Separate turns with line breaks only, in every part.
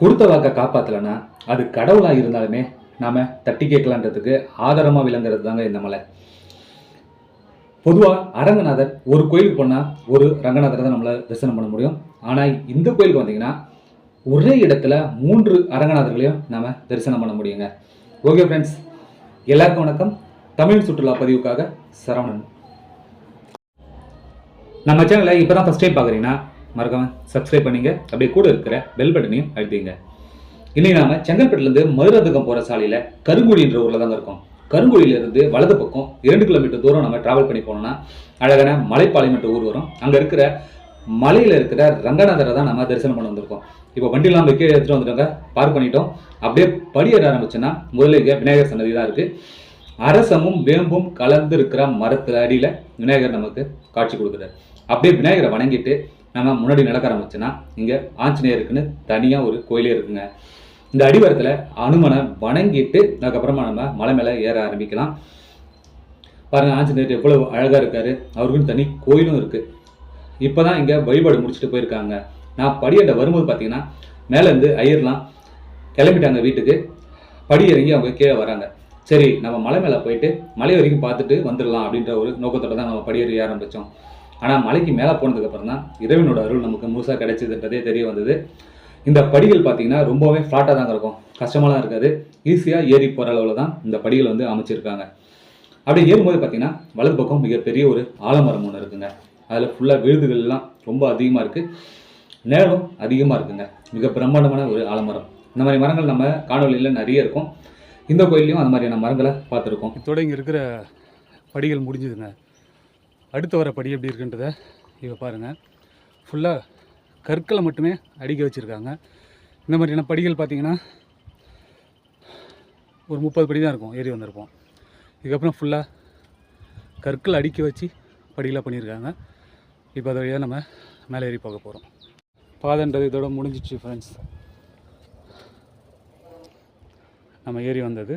கொடுத்த வாக்கை காப்பாற்றலைன்னா அது கடவுளாக இருந்தாலுமே நாம் தட்டி கேட்கலான்றதுக்கு ஆதாரமாக விளங்குறது தாங்க இந்த மலை. பொதுவாக அரங்கநாதர் ஒரு கோயிலுக்கு போனால் ஒரு ரங்கநாதரை தான் நம்மளால் தரிசனம் பண்ண முடியும். ஆனால் இந்த கோயிலுக்கு வந்தீங்கன்னா ஒரே இடத்துல மூன்று அரங்கநாதர்களையும் நாம் தரிசனம் பண்ண முடியுங்க. ஓகே ஃப்ரெண்ட்ஸ் எல்லாருக்கும் வணக்கம். தமிழ் சுற்றுலா பதிவுக்காக சரவணன். நம்ம சேனலை இப்போ தான் ஃபஸ்ட் டைம் பார்க்குறீங்கன்னா மறக்காம சப்ஸ்கிரைப் பண்ணிங்க. அப்படியே கூட இருக்கிற பெல் பட்டனையும் அழுத்திங்க. இன்னைக்கு நாம செங்கல்பட்டுலேருந்து மதுரதுக்கம் போகிற சாலையில் கருங்குடின்ற ஊரில் தாங்க இருக்கோம். கருங்குழியிலிருந்து வலது பக்கம் இரண்டு கிலோமீட்டர் தூரம் நம்ம டிராவல் பண்ணி போனோம்னா அழகான மலைப்பாளையம்ன்ற ஊர் வரும். அங்கே இருக்கிற மலையில் இருக்கிற ரங்கநாதரை தான் நம்ம தரிசனம் பண்ண வந்திருக்கோம். இப்போ வண்டிலாம் நம்ம கீழே எடுத்துகிட்டு வந்துட்டாங்க. பார்க் பண்ணிட்டோம். அப்படியே படியேற ஆரம்பிச்சோன்னா முதல்ல இங்கே விநாயகர் சன்னதி தான் இருக்குது அரசமும் வேம்பும் கலந்து இருக்கிற மரத்துல அடியில் விநாயகர் நமக்கு காட்சி கொடுக்குறாரு. அப்படியே விநாயகரை வணங்கிட்டு நம்ம முன்னாடி நடக்க ஆரம்பிச்சுன்னா இங்கே ஆஞ்சநேயருக்குன்னு தனியாக ஒரு கோயிலே இருக்குங்க. இந்த அடிவாரத்தில் அனுமனை வணங்கிட்டு அதுக்கப்புறமா நம்ம மலை மேலே ஏற ஆரம்பிக்கலாம். பாருங்க ஆஞ்சநேயர் எவ்வளவு அழகாக இருக்காரு. அவருக்குன்னு தனி கோயிலும் இருக்குது இப்போ தான் இங்கே வழிபாடு முடிச்சுட்டு போயிருக்காங்க. நான் படியேட்ட வரும்போது பார்த்தீங்கன்னா மேலேருந்து ஐயர்லாம் கிளம்பிட்டாங்க வீட்டுக்கு. படி இறங்கி அவங்க கீழே வராங்க. சரி நம்ம மலை மேலே போயிட்டு மலை வரைக்கும் பார்த்துட்டு வந்துடலாம் அப்படின்ற ஒரு நோக்கத்தோட தான் நம்ம படியேறி ஆரம்பித்தோம் ஆனால் மலைக்கு மேலே போனதுக்கப்புறம் தான் இறைவனோட அருள் நமக்கு முழுசாக கிடைச்சதுன்றதே தெரிய வந்தது. இந்த படிகள் பார்த்தீங்கன்னா ரொம்பவே ஃப்ளாட்டாக தாங்க இருக்கும். கஷ்டமாலாம் இருக்காது. ஈஸியாக ஏறி போகிற அளவில் தான் இந்த படிகள் வந்து அமைச்சிருக்காங்க. அப்படி ஏறும்போது பார்த்தீங்கன்னா வலது பக்கம் மிகப்பெரிய ஒரு ஆலமரம் ஒன்று இருக்குங்க. அதில் ஃபுல்லாக விழுதுகள்லாம் ரொம்ப அதிகமாக இருக்குது நேரம் அதிகமாக இருக்குங்க. மிக பிரம்மாண்டமான ஒரு ஆலமரம். இந்த மாதிரி மரங்கள் நம்ம காணொலியில் நிறைய இருக்கும். இந்த கோயில்லையும் அந்த மாதிரியான மரங்களை பார்த்துருக்கோம்.
இதோட இங்கே இருக்கிற படிகள் முடிஞ்சுதுங்க. அடுத்து வர படி எப்படி இருக்குன்றத இவை பாருங்கள் ஃபுல்லாக கற்களை மட்டுமே அடிக்க வச்சுருக்காங்க. இந்த மாதிரியான படிகள் பார்த்திங்கன்னா ஒரு முப்பது படி தான் இருக்கும். ஏறி வந்திருப்போம். இதுக்கப்புறம் ஃபுல்லாக கற்கள் அடுக்கி வச்சு படிகளாக பண்ணியிருக்காங்க. இப்போ அதை வழியாக நம்ம மேலே ஏறி போக போகிறோம் பாதன்றது இதோட முடிஞ்சிச்சு ஃப்ரெண்ட்ஸ் நம்ம ஏறி வந்தது.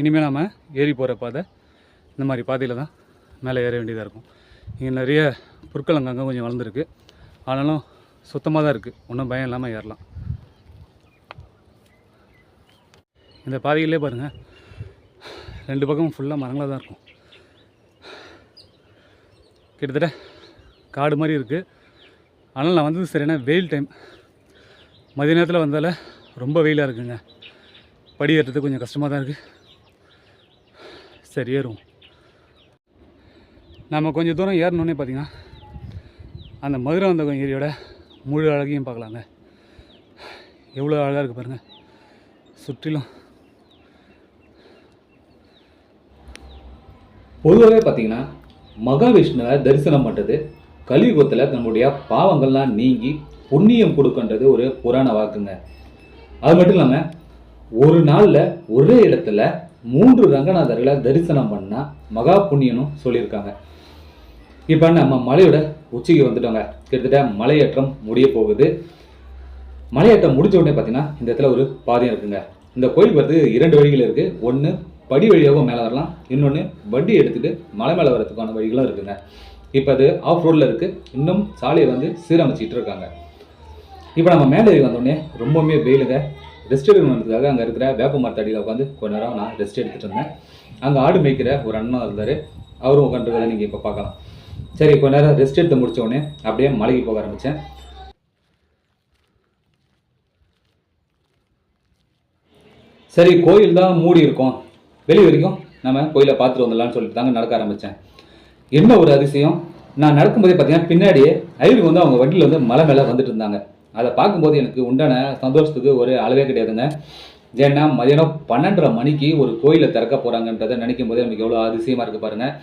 இனிமேல் நம்ம ஏறி போகிற பாதை இந்த மாதிரி பாதையில் தான் மேலே ஏற வேண்டியதாக இருக்கும். இங்கே நிறைய புற்கள் அங்கங்கே கொஞ்சம் வளர்ந்துருக்கு. ஆனாலும் சுத்தமாக தான் இருக்குது ஒன்றும் பயம் இல்லாமல் ஏறலாம். இந்த பாதையிலே பாருங்கள் ரெண்டு பக்கமும் ஃபுல்லாக மரங்களாக தான் இருக்கும். கிட்டத்தட்ட காடு மாதிரி இருக்குது ஆனால் நான் வந்தது சரியான வெயில் டைம் மதிய நேரத்தில் வந்தால் ரொம்ப வெயிலாக இருக்குங்க. படி ஏறுறது கொஞ்சம் கஷ்டமாக தான் இருக்குது சரி ஏறுவோம். நம்ம கொஞ்சம் தூரம் ஏறணுன்னே பார்த்தீங்கன்னா அந்த மதுராந்தகம் ஏரியோட முழு அழகையும் பார்க்கலாங்க. எவ்வளோ அழகாக இருக்குது பாருங்கள் சுற்றிலும்.
பொதுவாகவே பார்த்தீங்கன்னா மகாவிஷ்ணுவை தரிசனம் பண்ணுறது கலியுகத்தில் நம்முடைய பாவங்கள்லாம் நீங்கி புண்ணியம் கொடுக்கன்றது ஒரு புராண வாக்குங்க. அது மட்டும் இல்லாமல் ஒரு நாளில் ஒரே இடத்துல மூன்று ரங்கநாதர்களை தரிசனம் பண்ணால் மகா புண்ணியனும் சொல்லியிருக்காங்க. இப்போ நம்ம மலையோட உச்சிக்கு வந்துட்டோங்க. கிட்டத்தட்ட மலையேற்றம் முடிய போகுது. மலையேற்றம் முடிஞ்ச உடனே பார்த்தீங்கன்னா இந்த இடத்துல ஒரு பாதையும் இருக்குங்க. இந்த கோயிலுக்கு வந்து இரண்டு வழிகள் இருக்குது ஒன்று படி வழியாகவும் மேலே வரலாம். இன்னொன்று வண்டி எடுத்துகிட்டு மலை மேலே வரதுக்கான வழிகளும் இருக்குங்க. இப்போ அது ஆஃப் ரோடில் இருக்குது இன்னும் சாலையை வந்து சீரமைச்சிட்டு இருக்காங்க. இப்போ நம்ம மேலே வந்தோடனே ரொம்பவுமே வெயிலுங்க. ரெஸ்ட் எடுக்கணுன்றதுக்காக அங்கே இருக்கிற வேப்ப மரத்தடியில் உட்காந்து கொஞ்ச நேரம் நான் ரெஸ்ட் எடுத்துகிட்டு இருந்தேன். அங்கே ஆடு மேய்க்கிற ஒரு அண்ணா இருந்தார். அவரும் உட்காந்துருக்கதை நீங்கள் இப்போ பார்க்கலாம். சரி கொஞ்ச நேரம் ரெஸ்ட் எடுத்து முடிச்ச உடனே அப்படியே மலைக்கு போக ஆரம்பித்தேன் சரி கோயில் தான் மூடி இருக்கும். வெளி வரைக்கும் நம்ம கோயிலை பார்த்துட்டு வந்துடலாம்னு சொல்லிட்டு தாங்க நடக்க ஆரம்பித்தேன் என்ன ஒரு அதிசயம்? நான் நடக்கும்போதே பார்த்தீங்கன்னா பின்னாடியே ஐயருக்கு வந்து அவங்க வண்டியில் வந்து மலை மேலே வந்துட்டு இருந்தாங்க. அதை பார்க்கும்போது எனக்கு உண்டான சந்தோஷத்துக்கு ஒரு அளவே கிடையாதுங்க. ஏன்னா மதியானம் பன்னெண்டரை மணிக்கு ஒரு கோயிலை திறக்க போகிறாங்கன்றதை நினைக்கும் போதே நமக்கு எவ்வளோ அதிசயமாக இருக்குது பாருங்கள்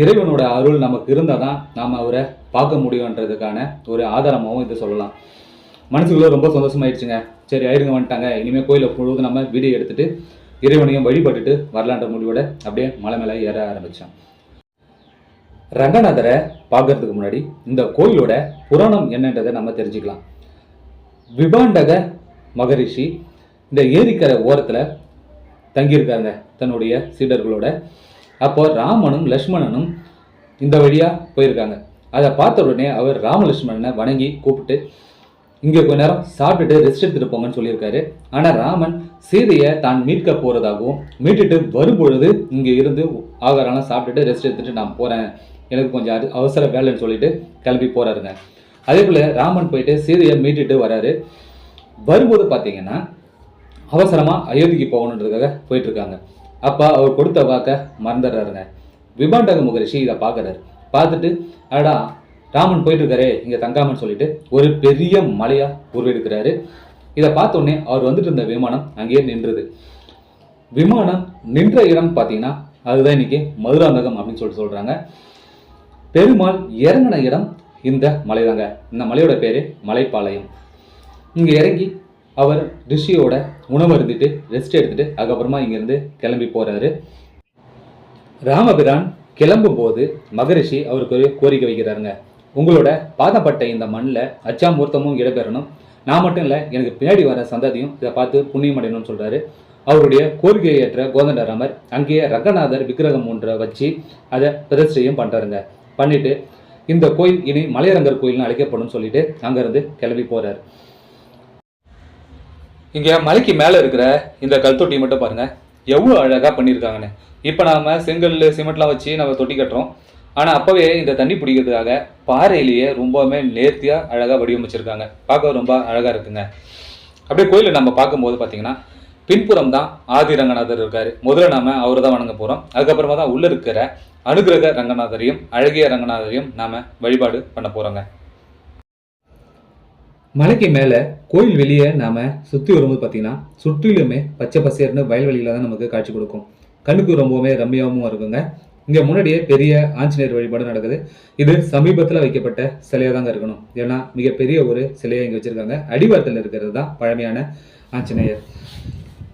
இறைவனோட அருள் நமக்கு இருந்தால் தான் நாம் அவரை பார்க்க முடியுன்றதுக்கான ஒரு ஆதாரமாகவும் இதை சொல்லலாம். மனசுக்குள்ளே ரொம்ப சந்தோஷமாயிடுச்சுங்க. சரி ஆயிருங்க வந்துட்டாங்க. இனிமேல் கோயிலை முழுவதும் நம்ம வீடியோ எடுத்துகிட்டு இறைவனையும் வழிபட்டுட்டு வரலான்ற முடிவோட அப்படியே மலை மேலே ஏற ஆரம்பித்தோம் ரங்கநாதரை பார்க்கறதுக்கு முன்னாடி இந்த கோயிலோட புராணம் என்னன்றதை நம்ம தெரிஞ்சுக்கலாம். விபாண்டக மகரிஷி இந்த ஏரிக்கரை ஓரத்தில் தங்கியிருக்காங்க தன்னுடைய சீடர்களோட. அப்போ ராமனும் லக்ஷ்மணனும் இந்த வழியாக போயிருக்காங்க. அதை பார்த்த உடனே அவர் ராமலட்சுமணனை வணங்கி கூப்பிட்டு இங்கே கொஞ்ச நேரம் சாப்பிட்டுட்டு ரெஸ்ட் எடுத்துகிட்டு போங்கன்னு சொல்லியிருக்காரு. ஆனால் ராமன் சீதையை தான் மீட்க போகிறதாகவும் மீட்டுட்டு வரும்பொழுது இங்கே இருந்து ஆகாரம்லாம் சாப்பிட்டுட்டு ரெஸ்ட் எடுத்துகிட்டு நான் போகிறேன் எனக்கு கொஞ்சம் அது அவசர வேலைன்னு சொல்லிட்டு கிளம்பி போகிறாருங்க அதே போல் ராமன் போயிட்டு சீதையை மீட்டுட்டு வராரு. வரும்போது பார்த்தீங்கன்னா அவசரமாக அயோத்திக்கு போகணுன்றதுக்காக போயிட்டு இருக்காங்க அப்போ அவர் கொடுத்த வாக்க மறந்துடுறாருங்க. விபாண்டக முகரிஷி இதை பார்க்குறாரு. பார்த்துட்டு அடா ராமன் போயிட்டு இருக்காரே இங்கே தங்காமன்னு சொல்லிட்டு ஒரு பெரிய மலையாக உருவெடுக்கிறாரு. இதை பார்த்தோன்னே அவர் வந்துட்டு இருந்த விமானம் அங்கேயே நின்றுது. விமானம் நின்ற இடம் பார்த்தீங்கன்னா அதுதான் இன்னைக்கு மதுராந்தகம் அப்படின்னு சொல்லிட்டு சொல்கிறாங்க பெருமாள் இறங்கின இடம் இந்த மலைதாங்க இந்த மலையோட பேரு மலைப்பாளையம். இங்க இறங்கி அவர் ரிஷியோட உணவு இருந்துட்டு ரெஸ்ட் எடுத்துட்டு அதுக்கப்புறமா இங்கேருந்து கிளம்பி போறாரு. ராமபிரான் கிளம்பும் போது மகரிஷி அவருக்கு ஒரு கோரிக்கை வைக்கிறாருங்க. உங்களோட பாதப்பட்ட இந்த மண்ணில் அச்சாமூர்த்தமும் இடம்பெறணும். நான் மட்டும் இல்லை எனக்கு பின்னாடி வர சந்ததியும் இதை பார்த்து புண்ணியம் அடையணும்னு சொல்றாரு. அவருடைய கோரிக்கையை ஏற்ற கோதண்டராமர் அங்கேயே ரங்கநாதர் விக்கிரகம் ஒன்றை வச்சு அதை பிரதிஷ்டையும் பண்றாருங்க. பண்ணிட்டு இந்த கோயில் இனி மலையரங்கர் கோயில்னு அழைக்கப்படும் சொல்லிட்டு அங்கேருந்து கிளம்பி போறாரு. இங்க மலைக்கு மேல இருக்கிற இந்த கல் தொட்டி மட்டும் பாருங்க. எவ்வளவு அழகா பண்ணியிருக்காங்கன்னு. இப்போ நாம செங்கல் சிமெண்ட்லாம் வச்சு நம்ம தொட்டி கட்டுறோம். ஆனா அப்பவே இந்த தண்ணி பிடிக்கிறதுக்காக பாறையிலேயே ரொம்பவுமே நேர்த்தியா அழகா வடிவமைச்சிருக்காங்க. பார்க்க ரொம்ப அழகா இருக்குங்க. அப்படியே கோயிலை நம்ம பார்க்கும்போது பார்த்தீங்கன்னா பின்புறம் தான் ஆதி ரங்கநாதர் இருக்கார். முதல்ல நாம் அவரை தான் வணங்க போகிறோம் அதுக்கப்புறமா தான் உள்ளே இருக்கிற அனுகிரக ரங்கநாதரையும் அழகிய ரங்கநாதரையும் நாம் வழிபாடு பண்ண போகிறோங்க மலைக்கு மேலே கோயில் வெளியே நாம் சுற்றி வரும்போது பார்த்தீங்கன்னா சுற்றிலுமே பச்சை பசேர்னு வயல்வெளியில தான் நமக்கு காட்சி கொடுக்கும். கண்ணுக்கு ரொம்பவுமே ரம்மியாகவும் இருக்குங்க. இங்கே முன்னாடியே பெரிய ஆஞ்சநேயர் வழிபாடு நடக்குது. இது சமீபத்தில் வைக்கப்பட்ட சிலையாக தாங்க இருக்கணும். ஏன்னா மிகப்பெரிய ஒரு சிலையை இங்கே வச்சுருக்காங்க. அடிவாரத்தில் இருக்கிறது தான் பழமையான ஆஞ்சநேயர்.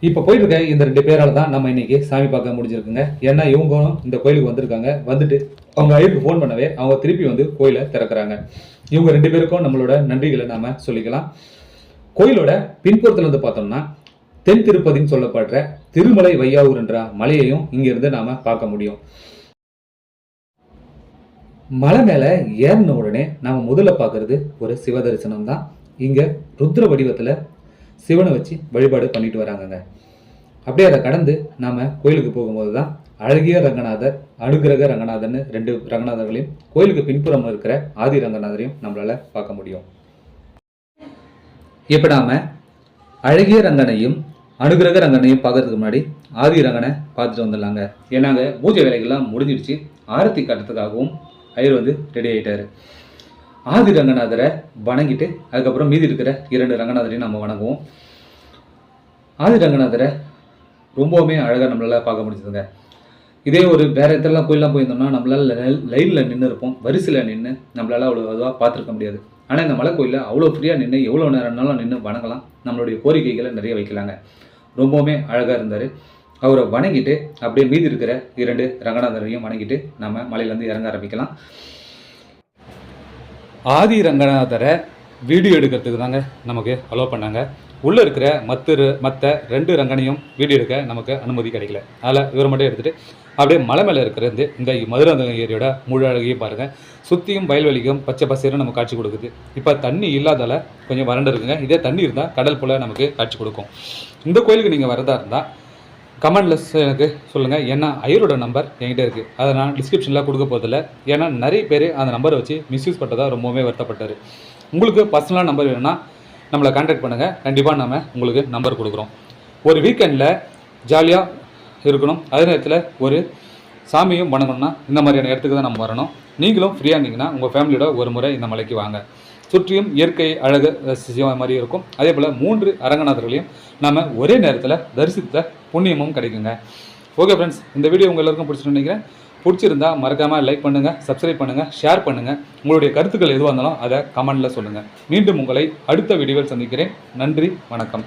இப்போ போயிட்டு இருக்க இந்த ரெண்டு பேரால் தான் நம்ம இன்னைக்கு சாமி பார்க்க முடிஞ்சிருக்குங்க. ஏன்னா இவங்களும் இந்த கோயிலுக்கு வந்திருக்காங்க. வந்துட்டு அவங்க ஐயருக்கு ஃபோன் பண்ணவே அவங்க திருப்பி வந்து கோயிலை திறக்கிறாங்க. இவங்க ரெண்டு பேருக்கும் நம்மளோட நன்றிகளை நாம சொல்லிக்கலாம். கோயிலோட பின்புறத்துல இருந்து பார்த்தோம்னா தென் திருப்பதின்னு சொல்லப்படுற திருமலை வையாவூர்ன்ற மலையையும் இங்கிருந்து நாம பார்க்க முடியும். மலை மேலே ஏறின உடனே நாம முதல்ல பார்க்கறது ஒரு சிவ தரிசனம் தான் இங்கே ருத்ர வடிவத்தில் சிவனை வச்சு வழிபாடு பண்ணிட்டு வராங்கங்க. அப்படியே அதை கடந்து நாம கோயிலுக்கு போகும்போது தான் அழகிய ரங்கநாதர் அனுகிரக ரங்கநாதர்னு ரெண்டு ரங்கநாதர்களையும் கோயிலுக்கு பின்புறம் இருக்கிற ஆதி ரங்கநாதரையும் நம்மளால பார்க்க முடியும். இப்போ நாம அழகிய ரங்கனையும் அனுகிரக ரங்கனையும் பார்க்கறதுக்கு முன்னாடி ஆதி ரங்கனை பார்த்துட்டு வந்துடலாங்க. ஏன்னாங்க பூஜை வேலைகள்லாம் முடிஞ்சிடுச்சு. ஆரத்தி காட்டுறதுக்காகவும் ஐயர் வந்து ரெடி ஆயிட்டாரு. ஆதி ரங்கநாதரை வணங்கிட்டு அதுக்கப்புறம் மீதி இருக்கிற இரண்டு ரங்கநாதரையும் நம்ம வணங்குவோம். ஆதி ரங்கநாதரை ரொம்பவுமே அழகாக நம்மளால் பார்க்க முடிஞ்சதுங்க. இதே ஒரு வேறு இடத்துலலாம் கோயிலாம் போயிருந்தோம்னா நம்மளால் லைனில் நின்று இருப்போம். வரிசையில் நின்று நம்மளால் அவ்வளோ அதுவாக பார்த்துருக்க முடியாது. ஆனால் இந்த மலை கோயிலில் அவ்வளோ ஃப்ரீயாக நின்று எவ்வளோ நேரம்னாலும் நின்று வணங்கலாம். நம்மளுடைய கோரிக்கைகளை நிறைய வைக்கலாங்க. ரொம்பவுமே அழகாக இருந்தார். அவரை வணங்கிட்டு அப்படியே மீதி இருக்கிற இரண்டு ரங்கநாதரையும் வணங்கிட்டு நம்ம மலையிலேருந்து இறங்க ஆரம்பிக்கலாம். ஆதி ரங்கநாதரை வீடியோ எடுக்கிறதுக்கு தாங்க நமக்கு அலோவ் பண்ணாங்க. உள்ளே இருக்கிற மற்ற மற்ற ரெண்டு ரங்கனையும் வீடியோ எடுக்க நமக்கு அனுமதி கிடைக்கல. அதில் இவர் மட்டும் எடுத்துகிட்டு அப்படியே மலை மேலே இருக்கிறது இந்த மதுராந்தகம் ஏரியோட முழு அழகையும் பாருங்கள் சுற்றியும் வயல்வெளிக்கும் பச்சை பசேரும் நமக்கு காட்சி கொடுக்குது. இப்போ தண்ணி இல்லாதால கொஞ்சம் வறண்டு இருக்குங்க. இதே தண்ணி இருந்தால் கடல் போல் நமக்கு காட்சி கொடுக்கும். இந்த கோயிலுக்கு நீங்கள் வரதா இருந்தால் கமெண்ட்லஸ் எனக்கு சொல்லுங்கள் ஏன்னா ஐயரோட நம்பர் என்கிட்ட இருக்குது அதை நான் டிஸ்கிரிப்ஷனில் கொடுக்க போதில்ல ஏன்னா நிறைய பேர் அந்த நம்பரை வச்சு மிஸ்யூஸ் பண்ணுறதா ரொம்பவுமே வருத்தப்பட்டார். உங்களுக்கு பர்சனலாக நம்பர் வேணும்னா நம்மளை கான்டாக்ட் பண்ணுங்கள் கண்டிப்பாக நம்ம உங்களுக்கு நம்பர் கொடுக்குறோம். ஒரு வீக்கெண்டில் ஜாலியாக இருக்கணும். அதே நேரத்தில் ஒரு சாமியும் வணங்கணும்னா இந்த மாதிரியான இடத்துக்கு தான் நம்ம வரணும். நீங்களும் ஃப்ரீயாக இருந்தீங்கன்னா உங்கள் ஃபேமிலியோட ஒரு முறை இந்த மலைக்கு வாங்க. சுற்றியும் இயற்கை அழகு ரசிச்ச மாதிரி இருக்கும். அதே போல் மூன்று அரங்கநாதர்களையும் நம்ம ஒரே நேரத்தில் தரிசித்த புண்ணியமும் கிடைக்குங்க. ஓகே ஃப்ரெண்ட்ஸ் இந்த வீடியோ உங்கள் எல்லாருக்கும் பிடிச்சிட்டு நினைக்கிறேன். பிடிச்சிருந்தா மறக்காமல் லைக் பண்ணுங்கள் சப்ஸ்கிரைப் பண்ணுங்கள் ஷேர் பண்ணுங்கள் உங்களுடைய கருத்துக்கள் எதுவாக இருந்தாலும் அதை கமெண்டில் சொல்லுங்கள் மீண்டும் உங்களை அடுத்த வீடியோவில் சந்திக்கிறேன். நன்றி வணக்கம்.